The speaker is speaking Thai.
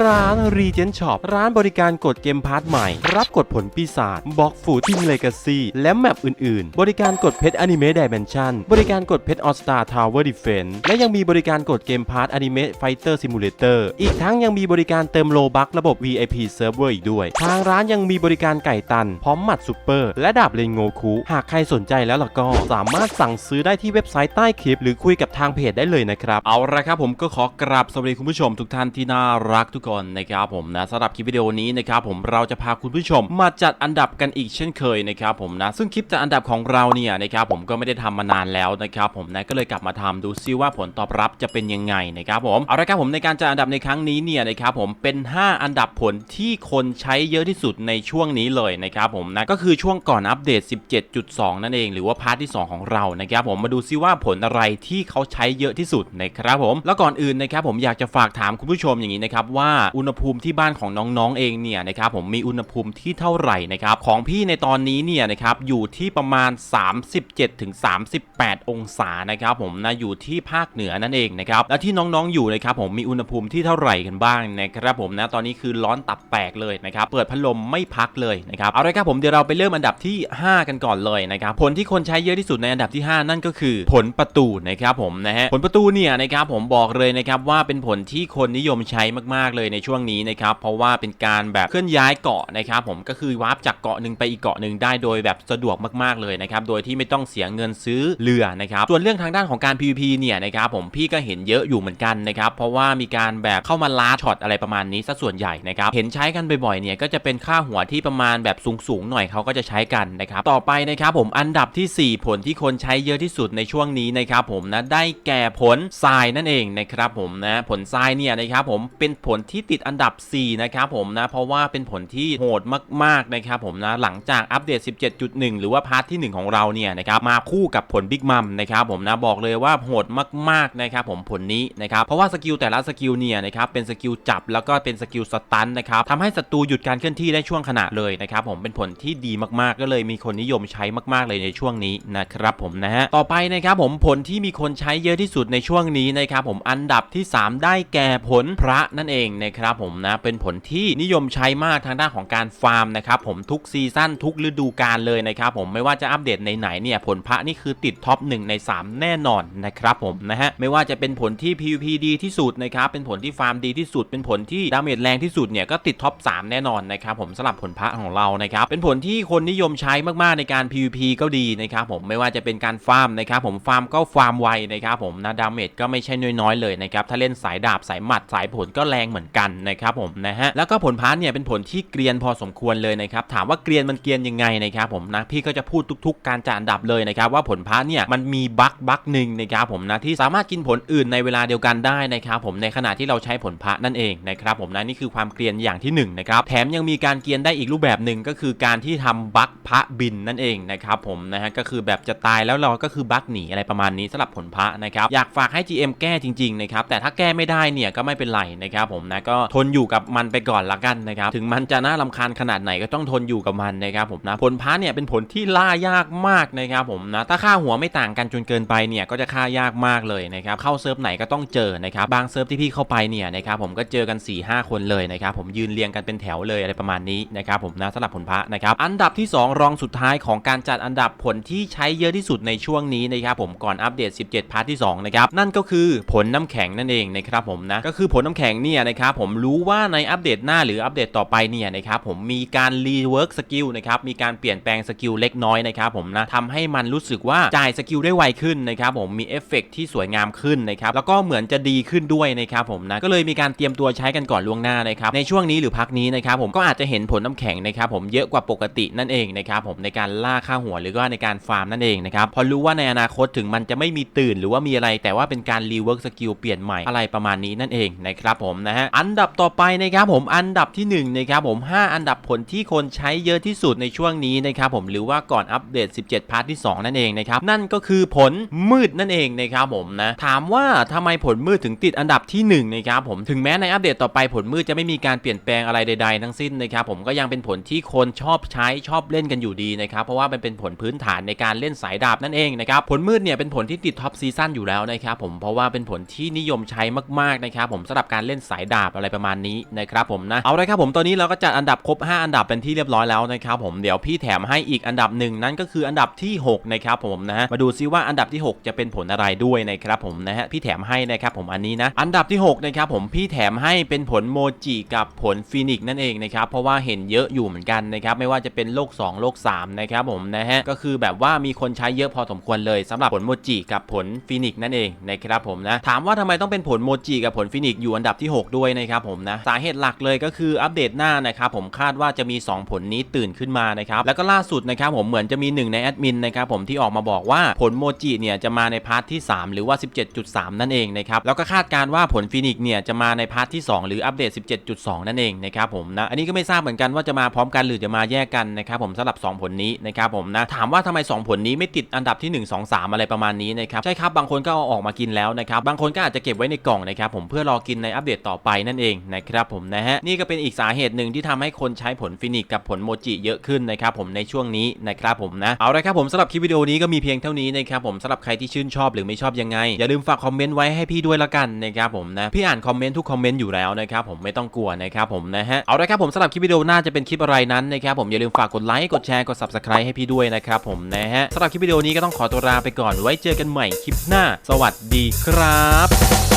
ร้าน Regent Shop ร้านบริการกดเกมพาร์ทใหม่ รับกดผลปีศาจบล็อกฟูทิงเลกาซีและแมปอื่นๆ บริการกดเพชรอนิเมะดิเมนชั่นบริการกดเพชรออสตาทาวเวอร์ดิเฟนและยังมีบริการกดเกมพาร์ทอนิเมะไฟเตอร์ซิมูเลเตอร์อีกทั้งยังมีบริการเติมโลบักระบบ VIP Server อีกด้วย ทางร้านยังมีบริการไก่ตัน พร้อมหมัดซูเปอร์ และดาบเลนโงคุหากใครสนใจแล้วล่ะก็สามารถสั่งซื้อได้ที่เว็บไซต์ใต้คลิป หรือคุยกับทางเพจได้เลยนะครับ เอาละครับผมก็ขอกราบสวัสดีคุณผู้ชมทุกท่านที่น่ารักทุกคนนะครับผมนะสำหรับคลิปวิดีโอนี้นะครับผมเราจะพาคุณผู้ชม มาจัดอันดับกันอีกเช่นเคยนะครับผมนะซึ่งคลิปจัดอันดับของเราเนี่ยนะครับผมก็ไม่ได้ทำมานานแล้วนะครับผมนะก็เลยกลับมาทำดูซิว่าผลตอบรับจะเป็นยังไงนะครับผมเอาละครับผมในการจัดอันดับในครั้งนี้เนี่ยนะครับผมเป็น 5 อันดับผลที่คนใช้เยอะที่สุดในช่วงนี้เลยนะครับผมนะก็คือช่วงก่อนอัปเดต 17.2 นั่นเอง หรือว่าพาร์ทที่ 2 ของเรานะครับผมมาดูซิว่าผลอะไรที่เขาใช้เยอะที่สุดนะครับผมแล้วก่อนอื่นนะครับผมอยากจะฝากถามคุณผู้ชมอย่างนี้นะครับว่าอุณหภูมิที่บ้านของน้องๆเองเนี่ยนะครับผมมีอุณหภูมิที่เท่าไหร่นะครับของพี่ในตอนนี้เนี่ยนะครับอยู่ที่ประมาณ 37-38 องศานะครับผมนะอยู่ที่ภาคเหนือนั่นเองนะครับและที่น้องๆอยู่นะครับผมมีอุณหภูมิที่เท่าไหร่กันบ้างนะครับผมนะตอนนี้คือร้อนตับแตกเลยนะครับเปิดพัดลมไม่พักเลยนะครับเอาละครับผมเดี๋ยวเราไปเริ่มอันดับที่ 5 กันก่อนเลยนะครับผลที่คนใช้เยอะที่สุดในอันดับที่ 5 นั่นก็คือผลประตูนะครับผมนะฮะผลประตูเนี่ยนะครับผมบอกเลยนะครับว่าเป็นผลที่คนนิยมใช้มากๆเลยในช่วงนี้นะครับเพราะว่าเป็นการแบบเคลื่อนย้ายเกาะนะครับผมก็คือวาร์ปจากเกาะหนึ่งไปอีกเกาะหนึ่งได้โดยแบบสะดวกมากๆเลยนะครับโดยที่ไม่ต้องเสียเงินซื้อเรือนะครับส่วนเรื่องทางด้านของการ PVP เนี่ยนะครับผมพี่ก็เห็นเยอะอยู่เหมือนกันนะครับเพราะว่ามีการแบบเข้ามาล้าช็อตอะไรประมาณนี้ซะส่วนใหญ่นะครับเห็นใช้กันบ่อยๆเนี่ยก็จะเป็นค่าหัวที่ประมาณแบบสูงๆหน่อยเขาก็จะใช้กันนะครับต่อไปนะครับผมอันดับทีสี่4 ผลที่คนใช้เยอะที่สุดในช่วงนี้นะครับผมนะได้แก่ผลทรายนั่นเองนะครับผมนะผลทรายเนี่ยนะครับผมเป็นผลที่ติดอันดับ 4 นะครับผมนะ เพราะว่าเป็นผลที่โหดมากๆนะครับผมนะหลังจากอัปเดต 17.1 หรือว่าพาร์ทที่ 1 ของเราเนี่ยนะครับมาคู่กับผลบิ๊กมัมนะครับผมนะบอกเลยว่าโหดมากๆนะครับผมผลนี้นะครับเพราะว่าสกิลแต่ละสกิลเนี่ยนะครับเป็นสกิลจับแล้วก็เป็นสกิลสตันนะครับทำให้ศัตรูหยุดการเคลื่อนที่ได้ช่วงขณะเลยนะครับผมเป็นผลที่ดีมากๆ ก็เลยมีคนนิยมใช้มากๆเลยในช่วงนี้นะครับผมนะฮะต่อไปนะครับผมผลที่มีคนใช้เยอะที่สุดในช่วงนี้นะครับผมอันดับที่ 3 ได้แก่ผลพระนั่นเองนะครับผมนะเป็นผลที่นิยมใช้มากทางด้านของการฟาร์มนะครับผมทุกซีซั่นทุกฤดูกาลเลยนะครับผมไม่ว่าจะอัปเดตในไหนๆเนี่ยผลพระนี่คือติดท็อป1ใน 3 แน่นอนนะครับผมนะฮะไม่ว่าจะเป็นผลที่ PVP ดีที่สุดนะครับเป็นผลที่ฟาร์มดีที่สุด เป็นผลที่ดาเมจแรงที่สุดเนี่ยก็ติดท็อป3แน่นอนนะครับผมสำหรับผลพระของเรานะครับเป็นผลที่คนนิยมใช้มากๆในการ PVP ก็ดีนะครับผมไม่ว่าจะเป็นการฟาร์มนะครับผมฟาร์มก็ฟาร์มไวนะครับผมนะดาเมจก็ไม่ใช่น้อยๆเลยนะครับถ้าเล่นสายดาบสายหมัดสายผลก็แรงเหมือนกันนะครับผมนะฮะแล้วก็ผลพาร์เนี่ยเป็นผลที่เกรียนพอสมควรเลยนะครับถามว่าเกรียนมันเกรียนยังไงนะครับผมนะพี่ก็จะพูดทุก ๆ การจัดอันดับเลยนะครับว่าผลพาร์เนี่ยมันมีบั๊กบั๊กหนึ่งนะครับผมนะที่สามารถกินผลอื่นในเวลาเดียวกันได้นะครับผมในขณะที่เราใช้ผลพระนั่นเองนะครับผมนะนี่คือความเกรียนอย่างที่1นนะครับแถมยังมีการเกรียนได้อีกรูปแบบหนึ่งก็คือการที่ทำบั๊กพระบินนั่นเองนะครับผมนะฮะก็คือแบบจะตายแล้วเราก็คือบั๊กหนีอะไรประมาณนี้สำหรับผลพระนะครับอยากฝากให้ GM แก้จริงๆนะครับแต่ถ้าแก้ไม่ได้เนี่ยก็ไม่เป็นไรนะครับผมนะก็ทนอยู่กับมันไปก่อนละกันนะครับถึงมันจะน่ารำคาญขนาดไหนก็ต้องทนอยู่กับมันนะครับผมนะผลพระเนี่ยเป็นผลที่ล่ายากมากนะครับผมนะถ้าค่าหัวไม่ต่างกันจนเกินไปเนี่ยก็จะค่ายากมากเลยนะครับเข้าเซิร์ฟไหนก็ต้องเจอนะครับบางเซิร์ฟที่พี่เข้าไปเนี่ยนะครับผมก็เจอกัน4ี่ห้าคนเลยนะครับผมยืนเรียงกันเป็นแถวเลยอะไรประมาณนี้นะครับผมนะสำหรับผลพระนะครับอันดับที่ 2 รองสุดท้ายของการจัดอันดับผลที่ใช้เยอะที่สุดในช่วงนี้นะครับผมก่อนอัปเดต 17 พาร์ทที่2นะครับนั่นก็คือผลน้ำแข็งนั่นเองนะครับผมนะก็คือผลน้ำแข็งเนี่ยนะครับผมรู้ว่าในอัปเดตหน้าหรืออัปเดตต่อไปเนี่ยนะครับผมมีการรีเวิร์กสกิลนะครับมีการเปลี่ยนแปลงสกิลเล็กน้อยนะครับผมนะทำให้มันรู้สึกว่าจ่ายสกิลได้ไวขึ้นนะครับผมมีเอฟเฟกที่สวยงามขึ้นนะครับแล้วก็เหมือนจะดีขึ้นด้วยนะครับผมนะก็เลยมีการเตรียมตัวใช้กันก่อนล่วงหน้านะครับในช่วงนี้หรือพักนี้นะครับผมก็อาจจะเห็นผลน้ำแข็งนะครับผมเยอะกว่าปกตินั่นเองนะครับผมในการล่าค่าหัวหรือว่าในการฟาร์มนั่นเองนะครับพอรู้ว่าในอนาคตถึงมันจะไม่มีตื่นหรือว่ามีอะไร แต่ว่าเป็นการรีเวิร์กสกิลเปลี่ยนใหม่อะไรประมาณนี้นั่นเองนะครับผมนะฮะอันดับต่อไปนะครับผมอันดับที่1นะครับผม 5 อันดับผลที่คนใช้เยอะที่สุดในช่วงนี้นะครับผมหรือว่าก่อนอัปเดต 17 พาร์ทที่ 2 นั่นเองนะครับนั่นก็คือผลมืดนั่นเองนะครับผมนะถามว่าทำไมผลมืดถึงติดอันดับที่1นะครับผมถึงแม้ในอัปเดตต่อไปผลมืดจะไม่มีการเปลี่ยนแปลงอะไรใด ๆ ทั้งสิ้นนะครับผมก็ยังเป็นผลที่คนชอบใช้ชอบเล่นกันอยู่ดีนะครับเพราะว่ามันเป็นผลพื้นฐานในการเล่นสายดาบนั่นเองนะครับผลมืดเนี่ยเป็นผลที่ติดท็อปซีซั่นอยู่แล้วนะครับผมเพราะว่าเป็นผลที่นิยมใช้มากๆนะครับผมสำหรับการเล่นสายดาบอะไรประมาณนี้นะครับผมนะเอาเลยครับผมตอนนี้เราก็จัดอันดับครบ 5 อันดับเป็นที่เรียบร้อยแล้วนะครับผมเดี๋ยวพี่แถมให้อีกอันดับหนึ่งนั่นก็คืออันดับที่6นะครับผมนะฮะมาดูซิว่าอันดับที่ 6 จะเป็นผลอะไรด้วยนะครับผมนะฮะพี่แถมให้นะครับผมอันนี้นะอันดับที่6นะครับผมพี่แถมให้เป็นผลโมจิกับผลฟีนิกนั่นเองนะครับเพราะว่าเห็นเยอะอยู่เหมือนกันนะครับไม่ว่าจะเป็นโลก 2 โลก 3 นะครับผมนะฮะก็คือแบบว่ามีคนใช้เยอะพอสมควรเลยสำหรับผลโมจิกับผลฟีนิกนั่นเองนะครับผมนะถามว่าทำไมต้องเป็นผลโมจิกับผลฟีนิกอยู่อันดับที่ 6 ด้วยนะครับผมนะสาเหตุหลักเลยก็คืออัปเดตหน้านะครับผมคาดว่าจะมี 2 ผลนี้ตื่นขึ้นมานะครับแล้วก็ล่าสุดนะครับผมเหมือนจะมีหนึ่งในแอดมินนะครับผมที่ออกมาบอกว่าผลโมจิเนี่ยจะมาในพาร์ทที่ 3 หรือว่า 17.3 นั่นเองนะครับแล้วก็คาดการณ์ว่าผลฟีนิกซ์เนี่ยจะมาในพาร์ทที่ 2 หรืออัปเดต 17.2 นั่นเองนะครับผมนะอันนี้ก็ไม่ทราบเหมือนกันว่าจะมาพร้อมกันหรือจะมาแยกกันนะครับผมสำหรับ 2 ผลนี้นะครับผมนะถามว่าทำไม 2 ผลนี้ไม่ติดอันดับที่ 1 2 3 อะไรประมาณนี้นะครับใช่ครับบางคนก็เอาออกมากินแล้วนะครับบางคนก็อาจจะเก็บไว้ในกล่องนะครับผมเพื่อรอกินในอัปเดตต่อไปนั่นเองนะครับผมนะฮะนี่ก็เป็นอีกสาเหตุหนึ่งที่ทำให้คนใช้ผลฟินิกกับผลโมจิเยอะขึ้นนะครับผมในช่วงนี้นะครับผมนะเอาละครับผมสำหรับคลิปวิดีโอนี้ก็มีเพียงเท่านี้นะครับผมสำหรับใครที่ชื่นชอบหรือไม่ชอบยังไง อย่าลืมฝากคอมเมนต์ไว้ให้พี่ด้วยละกันนะครับผมนะพี่อ่านคอมเมนต์ทุกคอมเมนต์อยู่แล้วนะครับผมไม่ต้องกลัวนะครับผมนะฮะเอาละครับผมสำหรับคลิปวิดีโอหน้าจะเป็นคลิปอะไรนั้นนะครับผมอย่าลืมฝากกดไลค์กดแชร์กด subscribe ให้พี่ด้วยนะครับผมนะฮะสำหรับคลิปวิดีโอนี้ก็ต้องขอตัวลาไปก่อนไว้เจอกันใหม่คลิปหน้า สวัสดีครับ